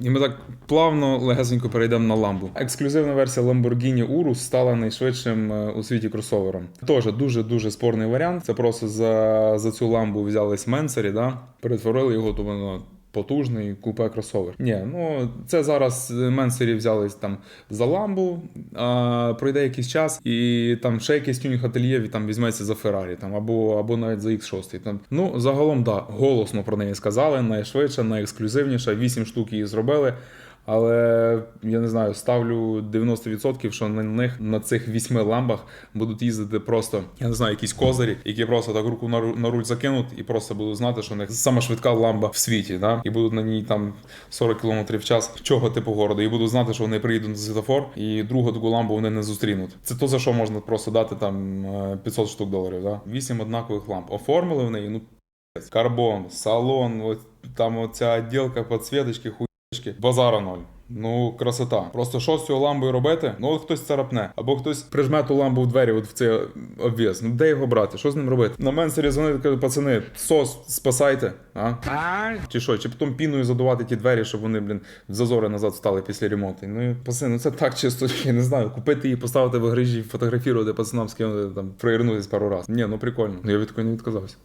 І ми так плавно, легесенько перейдемо на ламбу. Ексклюзивна версія Lamborghini Urus стала найшвидшим е, у світі кросовером. Теж дуже дуже спорний варіант. Це просто за, за цю ламбу взялись менсері, да? перетворили його то воно. Потужний купе кросовер. Ні, ну це зараз менсері взялись там за ламбу, а пройде якийсь час, і там ще якийсь тюнінг ательє там візьметься за Феррарі, там або, або навіть за X6. Там ну загалом да, голосно про неї сказали. Найшвидша, найексклюзивніше. Вісім штук її зробили. Але я не знаю, ставлю 90%, що на них на цих вісьми ламбах будуть їздити просто, я не знаю, якісь козирі, які просто так руку на, руль закинуть і просто будуть знати, що у них сама швидка ламба в світі, да? і будуть на ній там 40 км в час чого типу городу, і будуть знати, що вони приїдуть на світофор, і другу таку ламбу вони не зустрінуть. Це то за що можна просто дати там е, 500 штук доларів. Да? Вісім однакових ламп. Оформили в неї, ну карбон, салон, от, там оця відділка, підсвіточки, хуйочки, базара ноль. Ну, красота. Просто що з цією ламбою робити? Ну, от хтось царапне, або хтось прижме ту ламбу в двері, от в цей обв'яз. Ну де його брати? Що з ним робити? На менсері дзвонити, кажуть, пацани, сос спасайте, а? Чи що? Чи потім піною задувати ті двері, щоб вони, блін, в зазори назад стали після ремонту. Ну, пацани, ну це так чисто, я не знаю. Купити її, поставити в гаражі, фотографувати пацанам, скинути, там, проірнутися пару разів. Ні, ну прикольно. Ну, Я від такого не відказався.